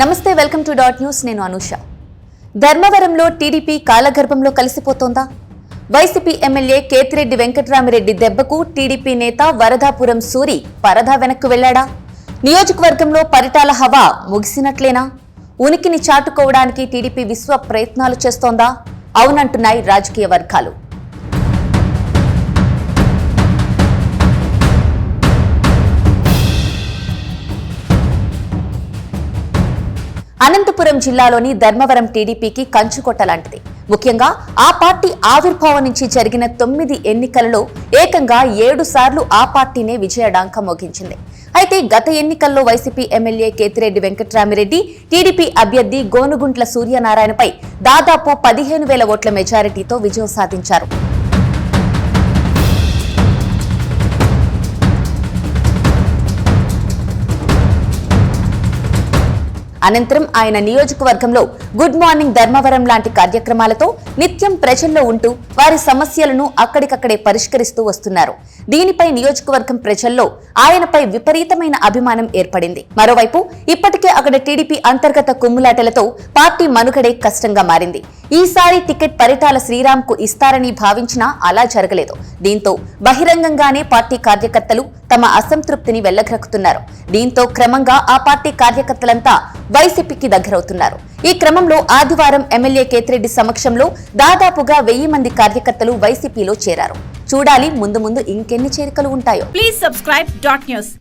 నమస్తే welcome to dot news. నేను అనూష. ధర్మవరంలో టీడీపీ కాలగర్భంలో కలిసిపోతోందా? వైసీపీ ఎమ్మెల్యే కేతిరెడ్డి వెంకటరామిరెడ్డి దెబ్బకు టీడీపీ నేత వరదాపురం సూరి పరదా వెనక్కు వెళ్ళాడా? నియోజకవర్గంలో పరిటాల హవా ముగిసినట్లేనా? ఉనికిని చాటుకోవడానికి టీడీపీ విశ్వ ప్రయత్నాలు చేస్తోందా? అవునంటున్నాయి రాజకీయ వర్గాలు. అనంతపురం జిల్లాలోని ధర్మవరం టీడీపీకి కంచుకొట్ట లాంటిది. ముఖ్యంగా ఆ పార్టీ ఆవిర్భావం నుంచి జరిగిన తొమ్మిది ఎన్నికలలో ఏకంగా ఏడు సార్లు ఆ పార్టీనే విజయడాంక మోగించింది. అయితే గత ఎన్నికల్లో YCP MLA Kethireddy Venkatramireddy TDP అభ్యర్థి గోనుగుంట్ల సూర్యనారాయణపై దాదాపు పదిహేను వేల ఓట్ల మెజారిటీతో విజయం సాధించారు. అనంతరం ఆయన నియోజకవర్గంలో గుడ్ మార్నింగ్ ధర్మవరం లాంటి కార్యక్రమాలతో నిత్యం ప్రజల్లో ఉంటూ వారి సమస్యలను అక్కడికక్కడే పరిష్కరిస్తూ వస్తున్నారు. దీనిపై నియోజకవర్గం ప్రజల్లో ఆయనపై విపరీతమైన అభిమానం ఏర్పడింది. మరోవైపు ఇప్పటికే అక్కడ టీడీపీ అంతర్గత కుమ్ములాటలతో పార్టీ మనుగడే కష్టంగా మారింది. ఈసారి టికెట్ పరిటాల శ్రీరామ్కు ఇస్తారని భావించినా అలా జరగలేదు. దీంతో బహిరంగంగానే పార్టీ కార్యకర్తలు తమ అసంతృప్తిని వెళ్ళగ్రక్కుతున్నారు దీంతో క్రమంగా ఆ పార్టీ కార్యకర్తలంతా వైసీపీకి దగ్గరవుతున్నారు. ఈ క్రమంలో ఆదివారం ఎమ్మెల్యే కేతిరెడ్డి సమక్షంలో దాదాపుగా వెయ్యి మంది కార్యకర్తలు వైసీపీలో చేరారు. చూడాలి ముందు ముందు ఇంకెన్ని చేరికలు ఉంటాయో. Please subscribe dot news